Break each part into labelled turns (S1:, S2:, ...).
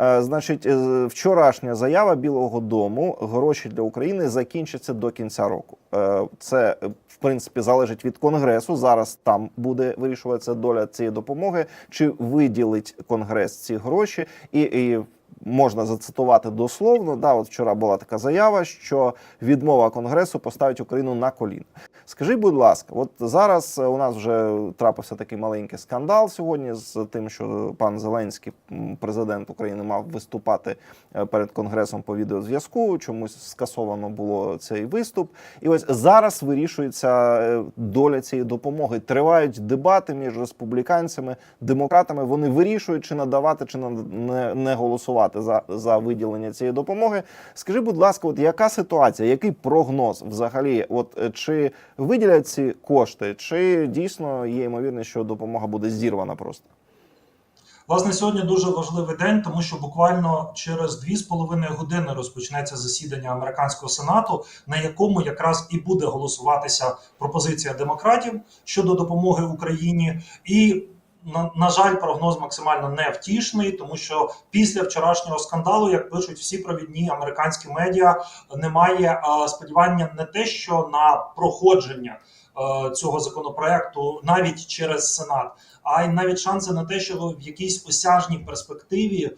S1: Е, Значить, е, вчорашня заява Білого Дому гроші для України закінчаться до кінця року. Е, Це в принципі залежить від конгресу. Зараз там буде вирішуватися доля цієї допомоги, чи виділить конгрес ці гроші і. і Можна зацитувати дословно. Да, от вчора була така заява, що відмова конгресу поставить Україну на коліна. Скажи, будь ласка, от зараз е, у нас вже трапився такий маленький скандал сьогодні з тим, що пан Зеленський, президент України, мав виступати е, перед конгресом по відеозв'язку. Чомусь скасовано було цей виступ. І ось зараз вирішується е, доля цієї допомоги. Тривають дебати між республіканцями, демократами. Вони вирішують, чи надавати, чи не, не голосувати за, за виділення цієї допомоги. Скажи, будь ласка, от яка ситуація, який прогноз взагалі? От е, чи виділять ці кошти, чи дійсно є ймовірність, що допомога буде зірвана просто?
S2: Власне, сьогодні дуже важливий день, тому що буквально через 2,5 години розпочнеться засідання американського сенату, на якому якраз і буде голосуватися пропозиція демократів щодо допомоги Україні. І на, на жаль, прогноз максимально невтішний, тому що після вчорашнього скандалу, як пишуть всі провідні американські медіа, немає е, сподівання не те, що на проходження е, цього законопроекту навіть через Сенат, а й навіть шанси на те, що в якійсь осяжній перспективі е,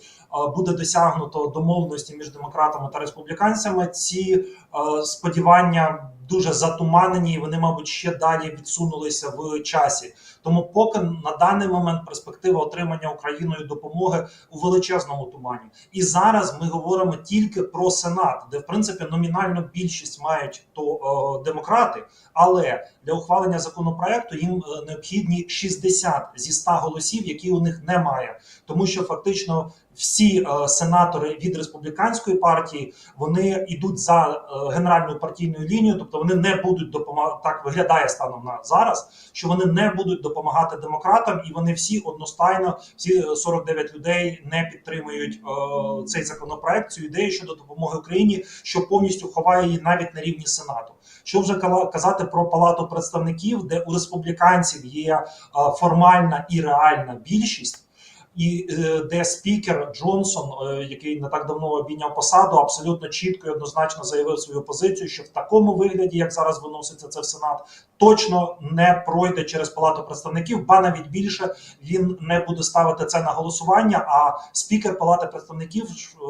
S2: буде досягнуто домовленості між демократами та республіканцями. Ці е, сподівання дуже затуманені, і вони, мабуть, ще далі відсунулися в часі. Тому, поки на даний момент перспектива отримання Україною допомоги у величезному тумані, і зараз ми говоримо тільки про Сенат, де в принципі номінальну більшість мають то е, демократи, але для ухвалення законопроекту їм е, необхідні 60 зі 100 голосів, які у них немає, тому що фактично всі е, сенатори від республіканської партії вони йдуть за е, генеральною партійною лінією, тобто вони не будуть допомагати. Так виглядає станом на зараз, що вони не будуть допомагати демократам, і вони всі одностайно, всі е, 49 людей не підтримують е, цей законопроект, цю ідею щодо допомоги Україні, що повністю ховає її навіть на рівні сенату. Що вже казати про палату представників, де у республіканців є е, формальна і реальна більшість. І е, де спікер Джонсон, е, який не так давно обійняв посаду, абсолютно чітко і однозначно заявив свою позицію, що в такому вигляді, як зараз виноситься це в Сенат, точно не пройде через палату представників, ба навіть більше він не буде ставити це на голосування. А спікер Палати представників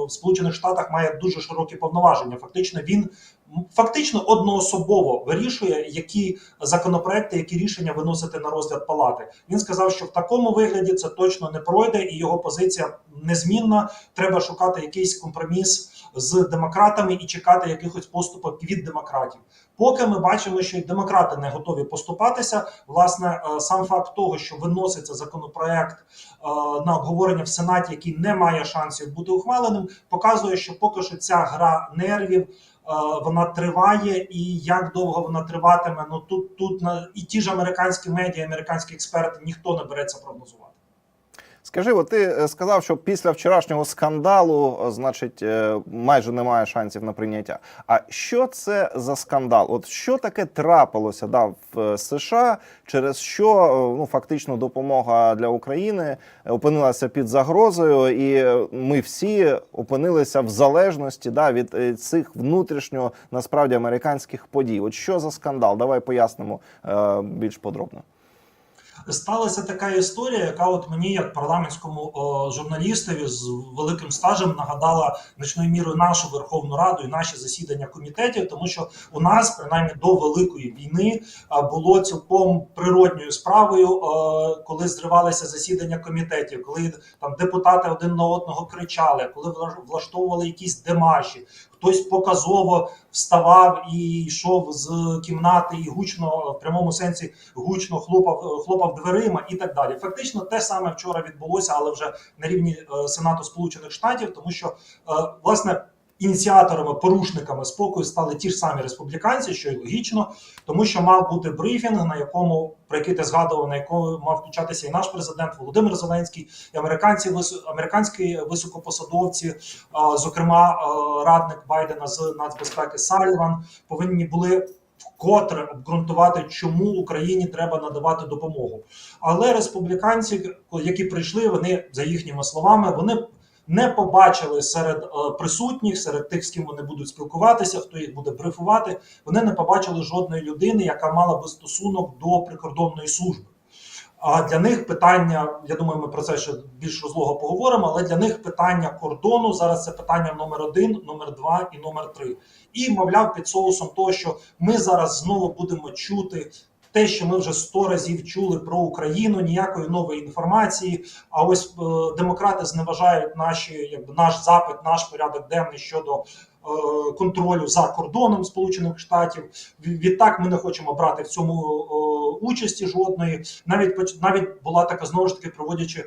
S2: в Сполучених Штатах має дуже широкі повноваження. Фактично, він фактично одноособово вирішує, які законопроекти, які рішення виносити на розгляд палати. Він сказав, що в такому вигляді це точно не пройде, і його позиція незмінна. Треба шукати якийсь компроміс з демократами і чекати якихось поступок від демократів. Поки ми бачимо, що і демократи не готові поступатися. Власне, е, сам факт того, що виноситься законопроект е, на обговорення в сенаті, який не має шансів бути ухваленим, показує, що поки що ця гра нервів. Е, Вона триває, і як довго вона триватиме? Ну тут тут на і ті ж американські медіа, американські експерти ніхто не береться прогнозувати.
S1: Скажи, от ти е, сказав, що після вчорашнього скандалу, е, значить, е, майже немає шансів на прийняття. А що це за скандал? От що таке трапилося да, в США, через що ну фактично допомога для України опинилася під загрозою, і ми всі опинилися в залежності да, від цих внутрішньо насправді американських подій. От що за скандал? Давай пояснимо більш подробно.
S2: Сталася така історія, яка от мені, як парламентському о, журналістові з великим стажем, нагадала значною мірою нашу Верховну Раду і наші засідання комітетів, тому що у нас, принаймні до великої війни, було цілком природньою справою, е, коли зривалися засідання комітетів, коли там депутати один на одного кричали, коли вла- влаштовували якісь демарші, хтось показово вставав і йшов з кімнати і гучно в прямому сенсі гучно хлопав, хлопав дверима і так далі. Фактично, те саме вчора відбулося, але вже на рівні е, Сенату Сполучених Штатів, тому що е, власне. Ініціаторами, порушниками спокою стали ті ж самі республіканці, що й логічно, тому що мав бути брифінг, на якому про який ти згадував, на якому мав включатися і наш президент Володимир Зеленський, і американці американські високопосадовці, зокрема радник Байдена з нацбезпеки Саліван, повинні були вкотре обґрунтувати, чому Україні треба надавати допомогу. Але республіканці, які прийшли, вони за їхніми словами, вони не побачили серед е, присутніх, серед тих, з ким вони будуть спілкуватися, хто їх буде брифувати. Вони не побачили жодної людини, яка мала би стосунок до прикордонної служби. А для них питання, я думаю, ми про це ще більш розлого поговоримо. Але для них питання кордону зараз це питання номер один, номер два і номер три. І мовляв, під соусом того, що ми зараз знову будемо чути те, що ми вже сто разів чули про Україну, ніякої нової інформації. А ось е, демократи зневажають наші, якби наш запит, наш порядок денний щодо е, контролю за кордоном Сполучених Штатів. Відтак ми не хочемо брати в цьому е, участі жодної. Навіть навіть була така знову ж таки проводячи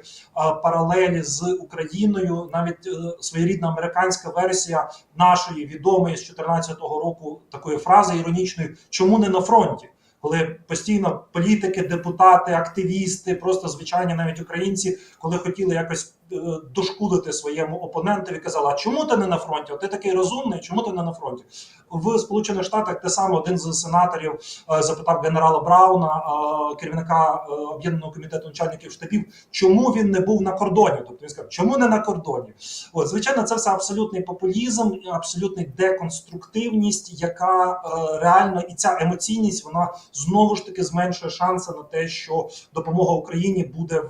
S2: паралелі з Україною, навіть своєрідна американська версія нашої відомої з 2014 року такої фрази іронічної, чому не на фронті. Коли постійно політики, депутати, активісти, просто звичайні навіть українці, коли хотіли якось е, дошкулити своєму опонентові, казали, а чому ти не на фронті? Ти такий розумний, чому ти не на фронті? В Сполучених Штатах те саме один з сенаторів е, запитав генерала Брауна, е, керівника об'єднаного комітету начальників штабів, чому він не був на кордоні. Тобто він сказав, чому не на кордоні? От звичайно, це все абсолютний популізм, абсолютний деконструктивність, яка реально і ця емоційність вона знову ж таки зменшує шанси на те, що допомога Україні буде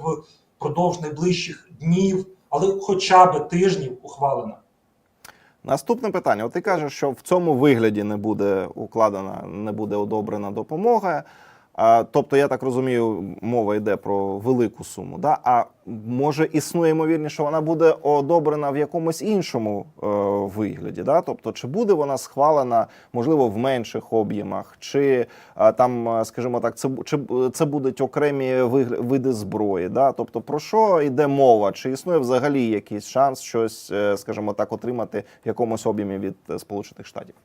S2: впродовж найближчих днів, але хоча б тижнів ухвалена.
S1: Наступне питання: От ти кажеш, що в цьому вигляді не буде укладена, не буде одобрена допомога. А, тобто, я так розумію, мова йде про велику суму. Да? А може існує ймовірність, що вона буде одобрена в якомусь іншому е, вигляді? Да? Тобто, чи буде вона схвалена, можливо, в менших об'ємах, чи а, там, е, скажімо так, це чи це будуть окремі види зброї? Да? Тобто, про що йде мова? Чи існує взагалі якийсь шанс щось, е, скажімо так, отримати в якомусь об'ємі від е, Сполучених Штатів?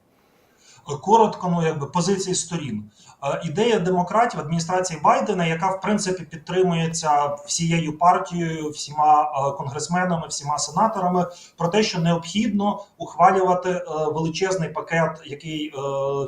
S2: Коротко, ну якби позиції сторін. Е, Ідея демократів адміністрації Байдена, яка в принципі підтримується всією партією, всіма е, конгресменами, всіма сенаторами, про те, що необхідно ухвалювати е, величезний пакет, який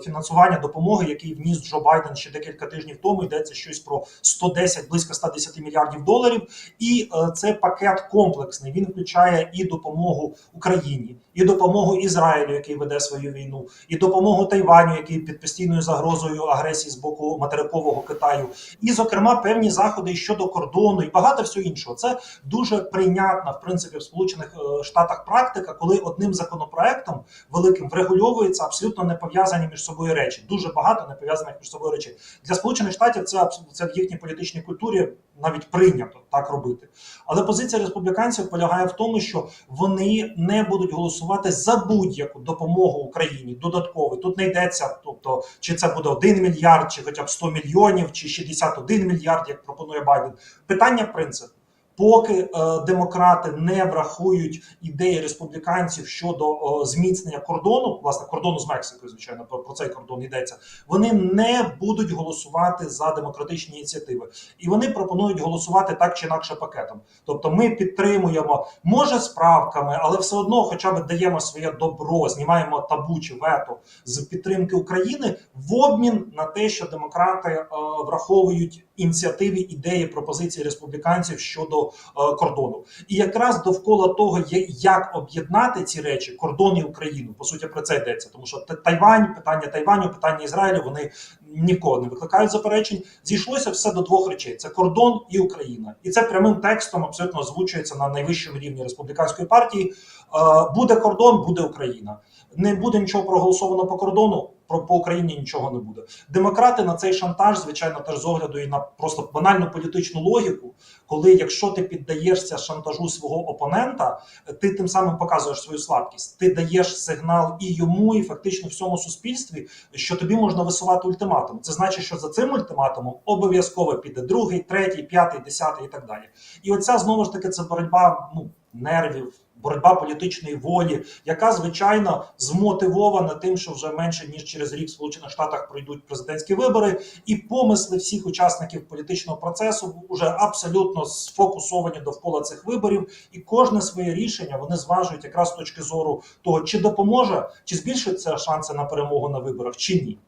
S2: фінансування допомоги, який вніс Джо Байден ще декілька тижнів тому. Йдеться щось про 110, близько 110 мільярдів доларів. І це пакет комплексний. Він включає і допомогу Україні, і допомогу Ізраїлю, який веде свою війну, і допомогу Тайваню, який під постійною загрозою агресії з боку материкового Китаю, і зокрема певні заходи щодо кордону і багато всього іншого. Це дуже прийнятна в принципі в Сполучених е, Штатах практика, коли одним законопроектом великим врегульовується абсолютно не пов'язані між собою речі. Дуже багато не пов'язаних між собою речей. Для Сполучених Штатів це це в їхній політичній культурі навіть прийнято так робити. Але позиція республіканців полягає в тому, що вони не будуть голосувати за будь-яку допомогу Україні додатково. Тут не йдеться, тобто чи це буде 1 мільярд, чи хоча б 100 мільйонів, чи 61 мільярд, як пропонує Байден. Питання принципу. Поки е, демократи не врахують ідеї республіканців щодо е, зміцнення кордону, власне кордону з Мексикою, звичайно, про, цей кордон йдеться. Вони не будуть голосувати за демократичні ініціативи, і вони пропонують голосувати так чи інакше пакетом. Тобто, ми підтримуємо, може з правками, але все одно, хоча б даємо своє добро, знімаємо табу чи вето з підтримки України в обмін на те, що демократи е, враховують ініціативи, ідеї, пропозиції республіканців щодо е, кордону. І якраз довкола того, як об'єднати ці речі, кордон і Україну, по суті, про це йдеться. Тому що Тайвань, питання Тайваню, питання Ізраїлю, вони нікого не викликають заперечень. Зійшлося все до двох речей: це кордон і Україна. І це прямим текстом абсолютно озвучується на найвищому рівні республіканської партії. Е, Буде кордон, буде Україна. Не буде нічого проголосовано по кордону. Про по Україні нічого не буде. Демократи на цей шантаж, звичайно, теж з огляду і на просто банальну політичну логіку, коли якщо ти піддаєшся шантажу свого опонента, ти тим самим показуєш свою слабкість. Ти даєш сигнал і йому, і фактично всьому суспільстві, що тобі можна висувати ультиматум. Це значить, що за цим ультиматумом обов'язково піде другий, третій, п'ятий, десятий і так далі. І оця знову ж таки це боротьба ну нервів. Боротьба політичної волі, яка звичайно змотивована тим, що вже менше ніж через рік в Сполучених Штатах пройдуть президентські вибори, і помисли всіх учасників політичного процесу вже абсолютно сфокусовані довкола цих виборів, і кожне своє рішення вони зважують якраз з точки зору того, чи допоможе, чи збільшуються шанси на перемогу на виборах, чи ні.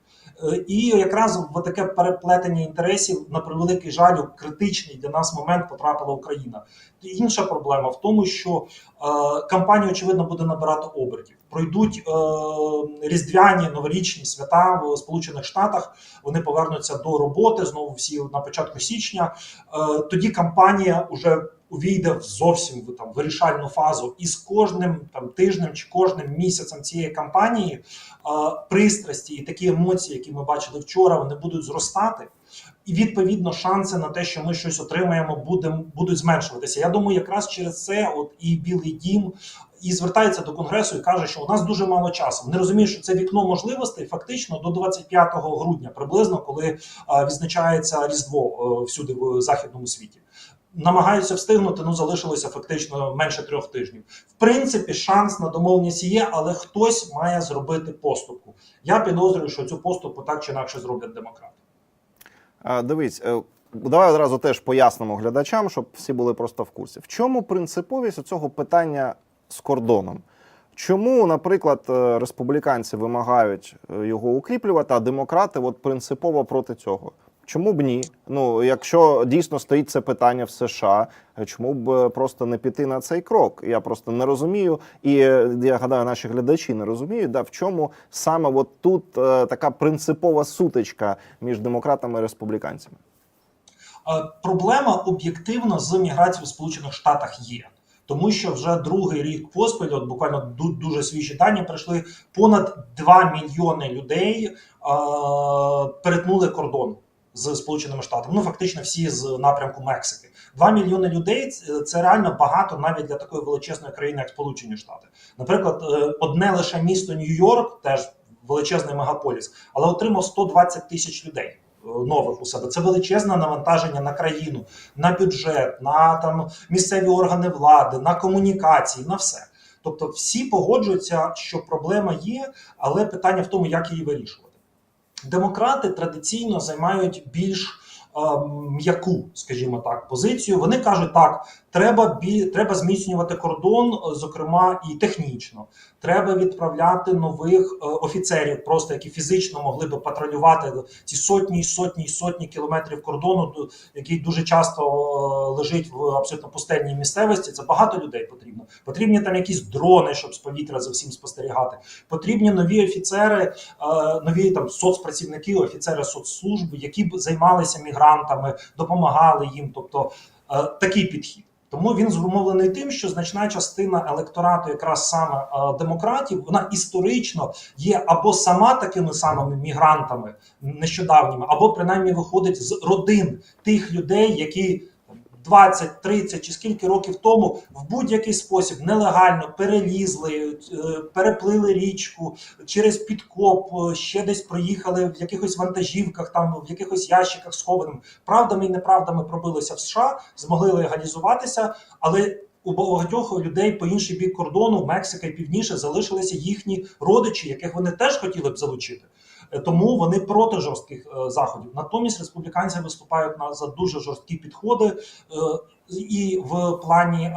S2: Е, І якраз в таке переплетення інтересів на превеликий жаль, критичний для нас момент потрапила Україна. Інша проблема в тому, що е, кампанія очевидно буде набирати обертів. Пройдуть е, різдвяні новорічні свята в Сполучених Штатах. Вони повернуться до роботи знову всі на початку січня. Е, тоді кампанія вже увійде в зовсім в там вирішальну фазу, і з кожним там тижнем чи кожним місяцем цієї кампанії е, пристрасті і такі емоції, які ми бачили вчора, вони будуть зростати. І відповідно шанси на те, що ми щось отримаємо, будем, будуть зменшуватися. Я думаю, якраз через це, от і Білий Дім і звертається до конгресу і каже, що у нас дуже мало часу. Вони розуміють, що це вікно можливостей фактично до 25 грудня, приблизно коли е, відзначається Різдво е, всюди в західному світі. Намагаються встигнути, ну залишилося фактично менше трьох тижнів. В принципі, шанс на домовленість є, але хтось має зробити поступку. Я підозрюю, що цю поступку так чи інакше зроблять демократи.
S1: Дивись, е, давай одразу теж пояснимо глядачам, щоб всі були просто в курсі. В чому принциповість цього питання з кордоном? Чому, наприклад, е, республіканці вимагають е, його укріплювати, а демократи от принципово проти цього? Чому б ні? Ну, якщо дійсно стоїть це питання в США, чому б е, просто не піти на цей крок? Я просто не розумію, і е, я гадаю, наші глядачі не розуміють, да, в чому саме от тут е, така принципова сутичка між демократами і республіканцями.
S2: Е, Проблема об'єктивно з міграцією в Сполучених Штатах є. Тому що вже другий рік поспіль, от буквально дуже свіжі дані прийшли. Понад 2 мільйони людей е, перетнули кордон з Сполученими Штатами. Ну фактично всі з напрямку Мексики. 2 мільйони людей це- це реально багато навіть для такої величезної країни, як Сполучені Штати. Наприклад, е, одне лише місто Нью-Йорк, теж величезний мегаполіс, але отримав 120 тисяч людей е, нових у себе. Це величезне навантаження на країну, на бюджет, на там місцеві органи влади, на комунікації, на все. Тобто, всі погоджуються, що проблема є, але питання в тому, як її вирішувати. Демократи традиційно займають більш м'яку, скажімо так, позицію. Вони кажуть, так, треба бі, треба зміцнювати кордон, е, зокрема і технічно. Треба відправляти нових е, офіцерів, просто які фізично могли би патрулювати ці сотні, сотні, й сотні кілометрів кордону, який дуже часто е, лежить в абсолютно пустельній місцевості. Це багато людей потрібно. Потрібні там якісь дрони, щоб з повітря за всім спостерігати. Потрібні нові офіцери, нові там соцпрацівники, офіцери соцслужби, які б займалися мігрантами, допомагали їм. Тобто е, такий підхід. Тому він зумовлений тим, що значна частина електорату, якраз саме е, демократів, вона історично є або сама такими самими мігрантами нещодавніми, або принаймні виходить з родин тих людей, які 20, 30 чи скільки років тому в будь-який спосіб нелегально перелізли, е, переплили річку через підкоп, е, ще десь проїхали в якихось вантажівках, там в якихось ящиках схованим. Правдами і неправдами пробилися в США, змогли легалізуватися, але у багатьох людей по інший бік кордону, Мексика і півніше, залишилися їхні родичі, яких вони теж хотіли б залучити. Е, Тому вони проти жорстких е, заходів. Натомість республіканці виступають на за дуже жорсткі підходи е, і в плані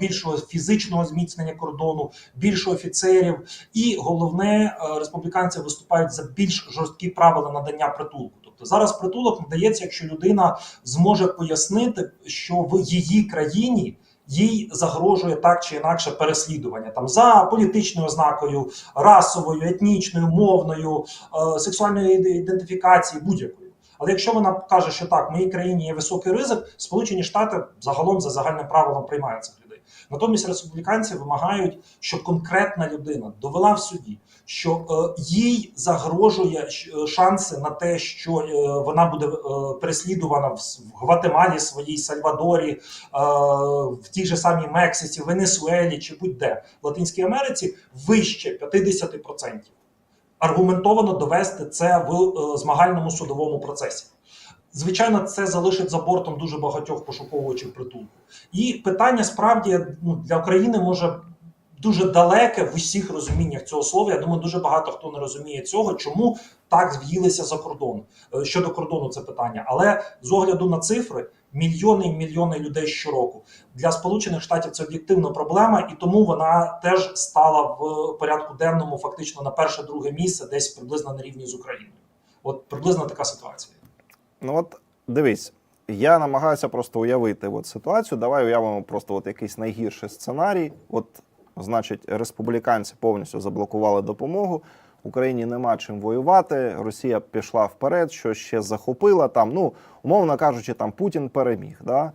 S2: більшого фізичного зміцнення кордону, більше офіцерів. І головне, республіканці виступають за більш жорсткі правила надання притулку. Тобто зараз притулок надається, якщо людина зможе пояснити, що в її країні. Їй загрожує так чи інакше переслідування там за політичною ознакою, расовою, етнічною, мовною, е, сексуальною іде- ідентифікацією, будь-якою. Але якщо вона каже, що так, в моїй країні є високий ризик, Сполучені Штати загалом за загальним правилом приймають цих людей. Натомість республіканці вимагають, щоб конкретна людина довела в суді, що е, їй загрожує е, шанси на те, що е, вона буде переслідувана в, Гватемалі, своїй Сальвадорі, в тій же самій Мексиці, Венесуелі чи будь-де в Латинській Америці вище 50%. Аргументовано довести це в змагальному судовому процесі. Звичайно, це залишить за бортом дуже багатьох пошуковувачів притулку. І питання справді ну, для України може дуже далеке в усіх розуміннях цього слова. Я думаю, дуже багато хто не розуміє цього, чому так в'їлися за кордон. Е, Щодо кордону, це питання. Але з огляду на цифри, мільйони і мільйони людей щороку для Сполучених Штатів це об'єктивна проблема, і тому вона теж стала в порядку денному, фактично на перше-друге місце, десь приблизно на рівні з Україною. От приблизно така ситуація.
S1: Ну от дивись, я намагаюся просто уявити от ситуацію. Давай уявимо просто от якийсь найгірший сценарій. От, значить, республіканці повністю заблокували допомогу. Україні нема чим воювати. Росія пішла вперед, що ще захопила там. Ну, умовно кажучи, там Путін переміг. Да?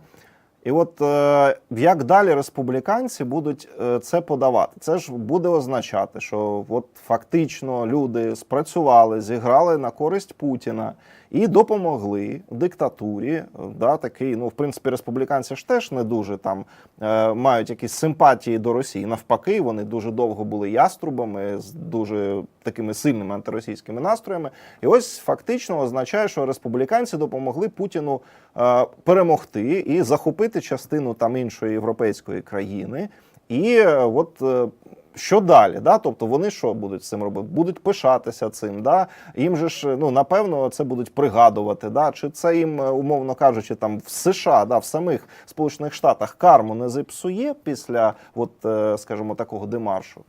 S1: І от е, як далі республіканці будуть е, це подавати? Це ж буде означати, що от фактично люди спрацювали, зіграли на користь Путіна і допомогли диктатурі. е, Да, такий, ну в принципі, республіканці ж теж не дуже там е, мають якісь симпатії до Росії. Навпаки, вони дуже довго були яструбами з дуже такими сильними антиросійськими настроями. І ось фактично означає, що республіканці допомогли Путіну е, перемогти і захопити частину там іншої європейської країни. І е, от е, що далі? Да? Тобто вони що будуть з цим робити? Будуть пишатися цим. Да? Їм же ж ну напевно це будуть пригадувати. Да? Чи це їм, е, умовно кажучи, там в США, да, в самих Сполучених Штатах карму не зіпсує після, от, е, скажімо, такого демаршу?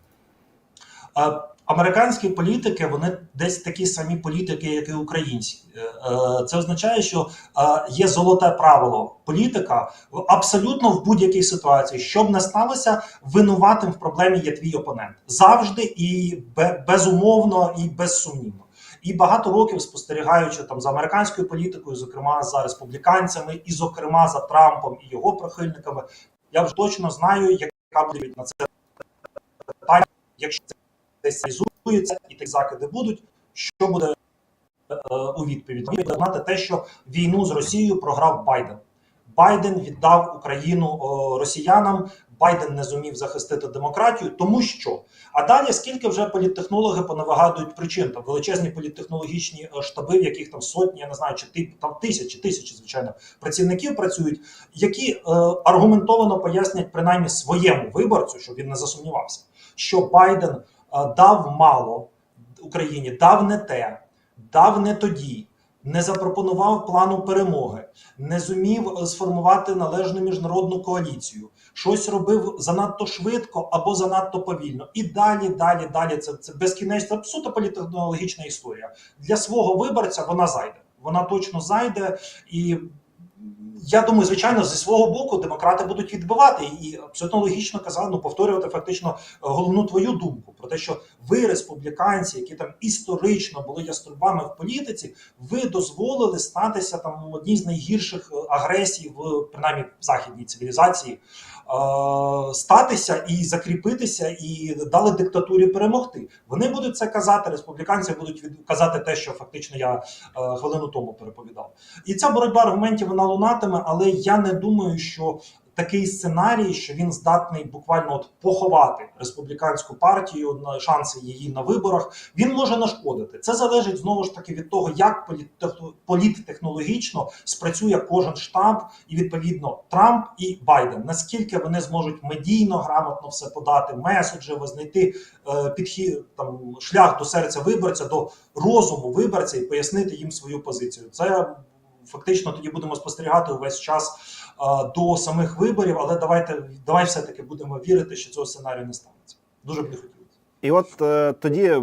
S2: Е, Американські політики вони десь такі самі політики, як і українські. Е, е, Це означає, що е, є золоте правило політика абсолютно в будь-якій ситуації, щоб не сталося, винуватим в проблемі є твій опонент завжди і безумовно і безсумнівно. І багато років спостерігаючи там за американською політикою, зокрема за республіканцями, і зокрема за Трампом і його прихильниками, я вже точно знаю, яка буде на це питання, якщо це десь реалізується і такі закиди будуть. Що буде е, у відповідь? Буде знати те, що війну з Росією програв Байден. Байден віддав Україну о, росіянам. Байден не зумів захистити демократію, тому що а далі скільки вже політтехнологи понавигадують причин там величезні політтехнологічні е, штаби, в яких там сотні, я не знаю, чи тип там тисячі, тисячі звичайно працівників працюють, які е, аргументовано пояснять принаймні своєму виборцю, щоб він не засумнівався, що Байден дав мало Україні, дав не те, дав не тоді, не запропонував плану перемоги, не зумів е, сформувати належну міжнародну коаліцію, щось робив занадто швидко або занадто повільно. І далі, далі, далі. Це, це безкінечна суто політтехнологічна історія. Для свого виборця вона зайде. Вона точно зайде і. Я думаю, звичайно, зі свого боку демократи будуть відбивати і абсолютно логічно казати, ну повторювати фактично е, головну твою думку про те, що ви, республіканці, які там історично були яструбами в політиці, ви дозволили статися там одній з найгірших е, агресій в принаймні західній цивілізації, статися і закріпитися, і дали диктатурі перемогти. Вони будуть це казати. Республіканці будуть казати те, що фактично я е, хвилину тому переповідав. І ця боротьба аргументів вона лунатиме, але я не думаю, що такий сценарій, що він здатний буквально от поховати республіканську партію на шанси її на виборах, він може нашкодити. Це залежить знову ж таки від того, як політтех- політтехнологічно спрацює кожен штаб, і відповідно Трамп і Байден. Наскільки вони зможуть медійно грамотно все подати, меседжево знайти е, підхід там шлях до серця виборця, до розуму виборця і пояснити їм свою позицію. Це фактично тоді будемо спостерігати увесь час до самих виборів. Але давайте давай все таки будемо вірити, що цього сценарію не станеться. Дуже б не хотілося.
S1: І от е, тоді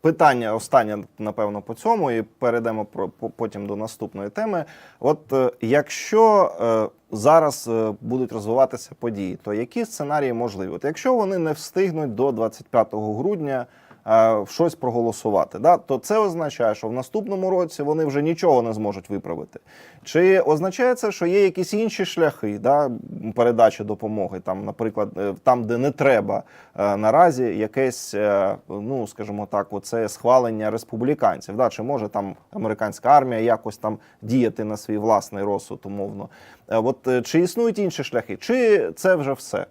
S1: питання останнє, напевно, по цьому, і перейдемо про по- потім до наступної теми. От е, якщо е, зараз е, будуть розвиватися події, то які сценарії можливі? От якщо вони не встигнуть до 25 грудня. Е, Щось проголосувати, да, то це означає, що в наступному році вони вже нічого не зможуть виправити. Чи означає це, що є якісь інші шляхи да, передачі допомоги, там, наприклад, е, там, де не треба е, наразі якесь, ну скажімо так, оце схвалення республіканців. Да? Чи може там американська армія якось там діяти на свій власний розсуд, умовно? От чи існують інші шляхи, чи це вже все?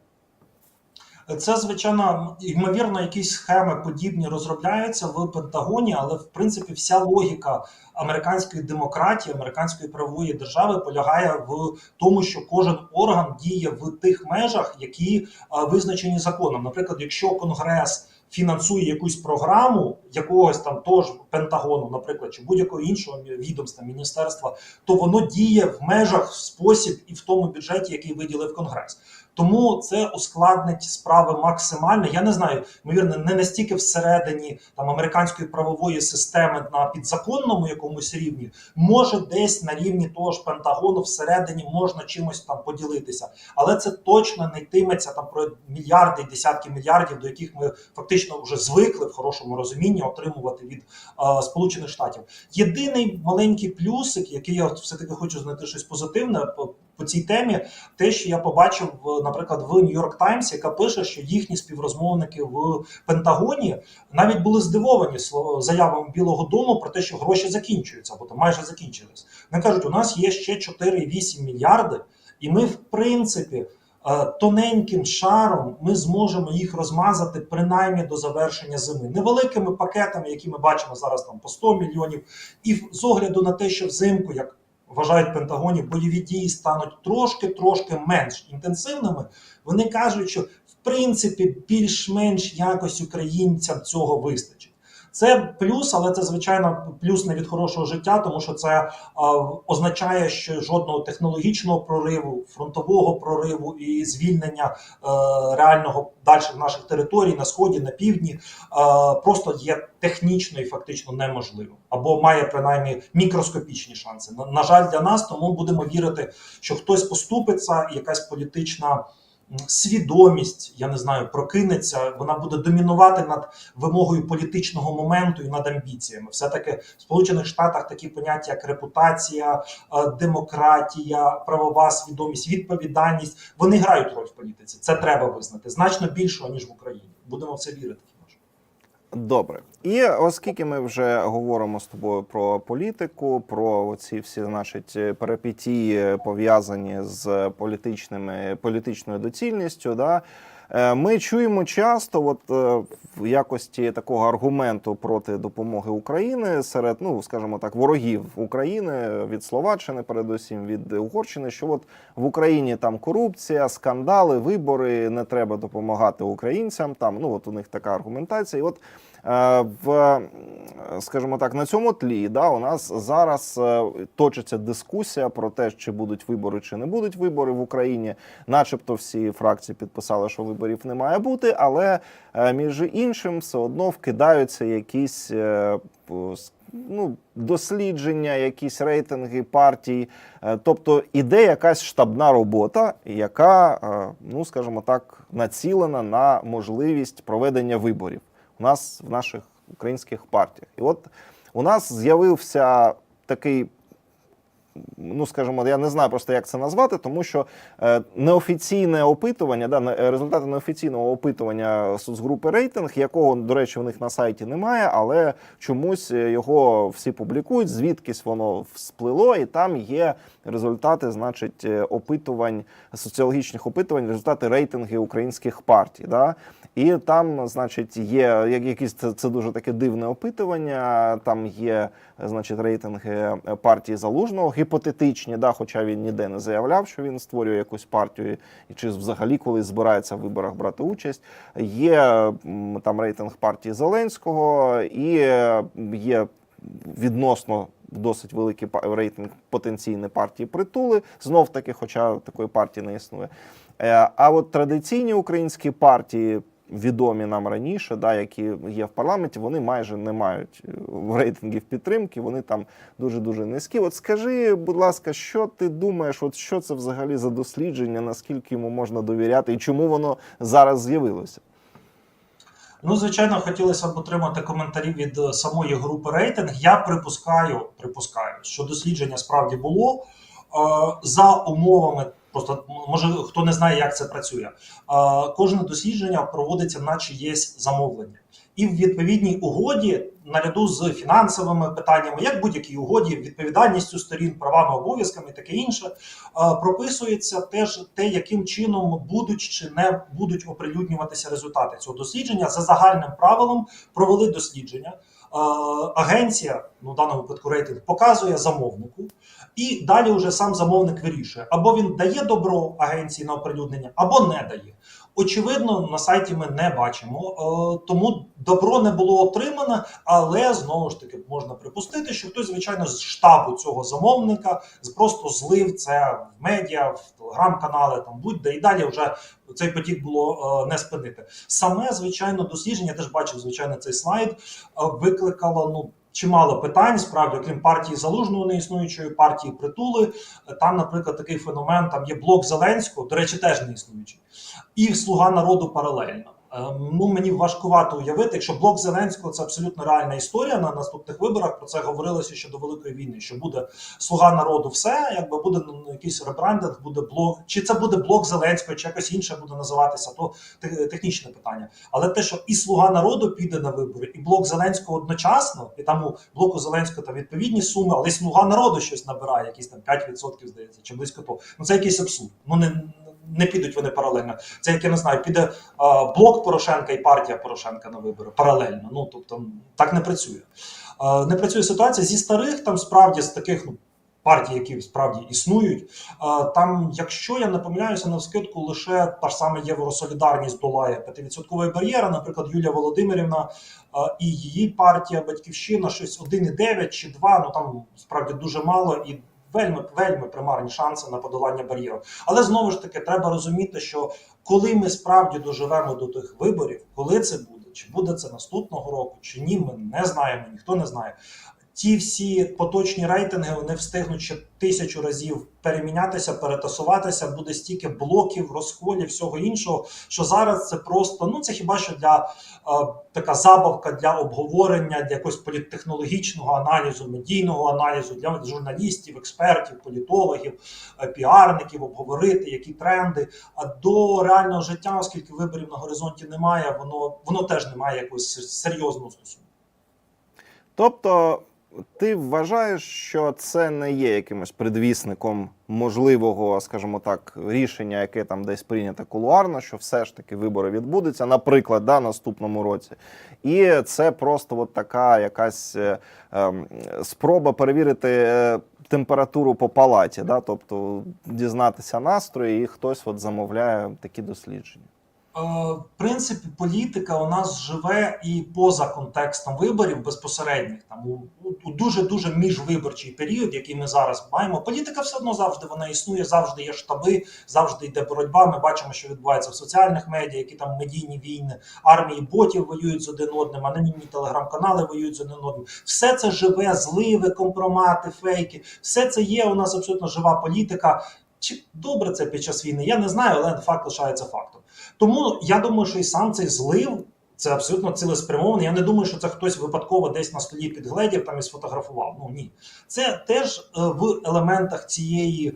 S2: Це звичайно ймовірно, якісь схеми подібні розробляються в Пентагоні, але в принципі вся логіка американської демократії, американської правової держави полягає в тому, що кожен орган діє в тих межах, які визначені законом. Наприклад, якщо Конгрес фінансує якусь програму якогось там того ж Пентагону, наприклад, чи будь-якого іншого відомства, міністерства, то воно діє в межах в спосіб і в тому бюджеті, який виділив Конгрес. Тому це ускладнить справи максимально. Я не знаю, ймовірно, не настільки всередині там американської правової системи на підзаконному якомусь рівні, може десь на рівні того ж Пентагону всередині можна чимось там поділитися, але це точно не йтиметься там про мільярди і десятки мільярдів, до яких ми фактично вже звикли в хорошому розумінні отримувати від е, Сполучених Штатів. Єдиний маленький плюсик, який я все таки хочу знайти щось позитивне по, цій темі, те, що я побачив, наприклад, в Нью-Йорк Таймс, яка пише, що їхні співрозмовники в Пентагоні навіть були здивовані заявами Білого Дому про те, що гроші закінчуються, або там майже закінчились. Вони кажуть, у нас є ще 4,8 мільярди, і ми, в принципі, е, тоненьким шаром ми зможемо їх розмазати принаймні до завершення зими. Невеликими пакетами, які ми бачимо зараз там по 100 мільйонів, і з огляду на те, що взимку, як вважають Пентагоні, бойові дії стануть трошки-трошки менш інтенсивними. Вони кажуть, що в принципі більш-менш якось українцям цього вистачить. Це плюс, але це звичайно плюс не від хорошого життя, тому що це а, означає, що жодного технологічного прориву, фронтового прориву і звільнення е, реального в наших територій на сході, на півдні е, просто є технічно і фактично неможливим, або має принаймні мікроскопічні шанси. На, на жаль, для нас тому будемо вірити, що хтось поступиться, якась політична свідомість, я не знаю, прокинеться. Вона буде домінувати над вимогою політичного моменту і над амбіціями. Все таки в Сполучених Штатах такі поняття, як репутація, е, демократія, правова свідомість, відповідальність вони грають роль в політиці. Це треба визнати значно більшого ніж в Україні. Будемо в це вірити.
S1: Добре, і оскільки ми вже говоримо з тобою про політику, про ці всі значить перипетії, пов'язані з політичними політичною доцільністю, да. Е, Ми чуємо часто, от е, в якості такого аргументу проти допомоги України серед, ну скажімо так, ворогів України від Словаччини, передусім від Угорщини, що от в Україні там корупція, скандали, вибори, не треба допомагати українцям. Там ну от у них така аргументація. І от е, в скажімо так, на цьому тлі да, у нас зараз е, точиться дискусія про те, чи будуть вибори, чи не будуть вибори в Україні. Начебто всі фракції підписали, що виборів не має бути, але е, між іншим все одно вкидаються якісь. е, Ну, дослідження, якісь рейтинги партій, тобто іде якась штабна робота, яка, ну скажімо так, націлена на можливість проведення виборів у нас в наших українських партіях. І от у нас з'явився такий. Ну, скажімо, я не знаю просто, як це назвати, тому що е, неофіційне опитування, да, результати неофіційного опитування соцгрупи рейтинг, якого, до речі, у них на сайті немає, але чомусь е, його всі публікують, звідкись воно всплило, і там є результати, значить, е, опитувань, соціологічних опитувань, результати рейтинги українських партій. Да? І там, значить, є якісь це, це дуже таке дивне опитування. Там є, значить, рейтинги партії залужного, гіпотетичні, да, хоча він ніде не заявляв, що він створює якусь партію, і чи взагалі колись збирається в виборах брати участь. Є там рейтинг партії Зеленського, і є відносно. Досить великий рейтинг потенційної партії притули, знов таки, хоча такої партії не існує. Е, А от традиційні українські партії, відомі нам раніше, да, які є в парламенті, вони майже не мають е, рейтингів підтримки, вони там дуже дуже низькі. От скажи, будь ласка, що ти думаєш, от що це взагалі за дослідження, наскільки йому можна довіряти, і чому воно зараз з'явилося?
S2: Ну, звичайно, хотілося б отримати коментарі від е, самої групи рейтинг. Я припускаю, припускаю, що дослідження справді було е, за умовами. Просто може хто не знає, як це працює. Е, кожне дослідження проводиться на чиєсь замовлення, і в відповідній угоді, наряду з фінансовими питаннями, як будь-якій угоді, відповідальністю сторін, правами, обов'язками, і таке інше, е, прописується теж те, яким чином будуть чи не будуть оприлюднюватися результати цього дослідження. За загальним правилом провели дослідження. Агенція, ну в даному випадку рейтинг, показує замовнику, і далі вже сам замовник вирішує, або він дає добро агенції на оприлюднення, або не дає. Очевидно, на сайті ми не бачимо, е, тому добро не було отримане, але знову ж таки можна припустити, що хтось, звичайно, з штабу цього замовника просто злив це в медіа, в телеграм-канали, там будь-де і далі вже цей потік було е, не спинити. Саме звичайно дослідження, я теж бачив звичайно цей слайд, е, викликало ну. Чимало питань, справді, окрім партії залужного неіснуючої партії притули. Там, наприклад, такий феномен. Там є блок Зеленського, до речі, теж не існуючий, і слуга народу паралельно. Е, Ну мені важкувато уявити, якщо блок Зеленського це абсолютно реальна історія на наступних виборах. Про це говорилося ще до великої війни. Що буде слуга народу, все якби буде ну, якийсь ребрендинг, буде блок, чи це буде блок Зеленського, чи якось інше буде називатися, то технічне питання. Але те, що і слуга народу піде на вибори, і блок Зеленського одночасно, і там у блоку Зеленського там відповідні суми, але й слуга народу щось набирає, якісь там 5%, здається, чи близько того. Ну це якийсь абсурд. Ну не, не підуть вони паралельно. Це як я не знаю, піде а, блок Порошенка і партія Порошенка на вибори паралельно. Ну тобто так не працює. А, не працює ситуація зі старих, там справді з таких ну. Партій, які справді існують, там, якщо я не помиляюся, на вскидку лише та ж сама Євросолідарність долає 5% бар'єра. Наприклад, Юлія Володимирівна і її партія Батьківщина щось 1,9 чи 2, ну там справді дуже мало і вельми вельми примарні шанси на подолання бар'єру. Але знову ж таки треба розуміти, що коли ми справді доживемо до тих виборів, коли це буде, чи буде це наступного року, чи ні, ми не знаємо, ніхто не знає. Ті всі поточні рейтинги вони встигнуть ще тисячу разів перемінятися, перетасуватися. Буде стільки блоків, розколів, всього іншого. Що зараз це просто ну це хіба що для е, така забавка для обговорення, для якогось політтехнологічного аналізу, медійного аналізу для журналістів, експертів, політологів, е, піарників, обговорити які тренди. А до реального життя, оскільки виборів на горизонті немає, воно воно теж не має якогось серйозного стосунку.
S1: Тобто, ти вважаєш, що це не є якимось предвісником можливого, скажімо так, рішення, яке там десь прийнято кулуарно, що все ж таки вибори відбудуться, наприклад, да, наступному році. І це просто от така якась е, ем, спроба перевірити. е, Температуру по палаті, да? тобто дізнатися настрої, і хтось от замовляє такі дослідження.
S2: Е, В принципі, політика у нас живе і поза контекстом виборів безпосередніх. Там у, у- дуже дуже міжвиборчий період, який ми зараз маємо. Політика все одно завжди вона існує, завжди є штаби, завжди йде боротьба. Ми бачимо, що відбувається в соціальних медіа, які там медійні війни, армії ботів воюють з один одним, анонімні телеграм-канали воюють з один одним. Все це живе, зливи, компромати, фейки. Все це є у нас абсолютно жива політика. Чи добре це під час війни? Я не знаю, але факт лишається фактом. Тому я думаю, що і сам цей злив це абсолютно цілеспрямований. Я не думаю, що це хтось випадково десь на столі підгледів там і сфотографував. Ну ні, це теж е, в елементах цієї е,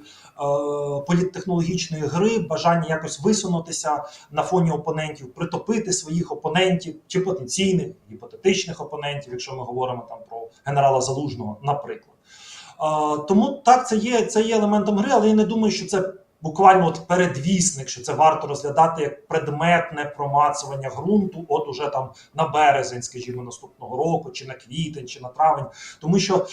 S2: політтехнологічної гри бажання якось висунутися на фоні опонентів, притопити своїх опонентів чи потенційних гіпотетичних опонентів, якщо ми говоримо там про генерала Залужного, наприклад. Тому так, це є, це є елементом гри, але я не думаю, що це буквально от передвісник, що це варто розглядати як предметне промацування ґрунту, от уже там на березень, скажімо, наступного року, чи на квітень, чи на травень. Тому що, е,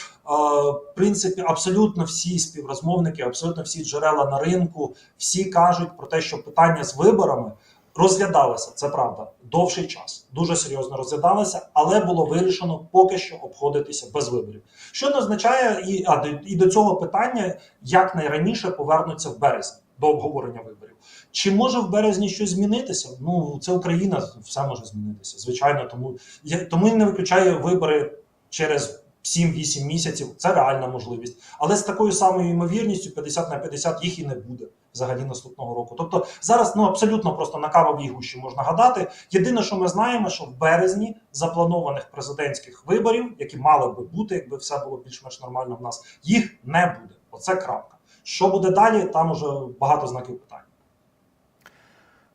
S2: в принципі, абсолютно всі співрозмовники, абсолютно всі джерела на ринку, всі кажуть про те, що питання з виборами. Розглядалося, це правда, довший час, дуже серйозно розглядалося, але було вирішено поки що обходитися без виборів. Що не означає, і, а, і до цього питання якнайраніше повернуться в березні до обговорення виборів. Чи може в березні щось змінитися? Ну це Україна, все може змінитися. Звичайно, тому я тому і не виключаю вибори через 7-8 місяців. Це реальна можливість, але з такою самою ймовірністю 50 на 50 їх і не буде взагалі наступного року. Тобто зараз ну абсолютно просто на кавовій гущі можна гадати. Єдине, що ми знаємо, що в березні запланованих президентських виборів, які мали би бути, якби все було більш-менш нормально в нас, їх не буде. Оце крапка. Що буде далі? Там уже багато знаків питання.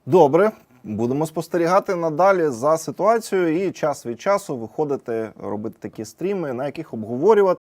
S1: Добре, будемо спостерігати надалі за ситуацією і час від часу виходити, робити такі стріми, на яких обговорювати.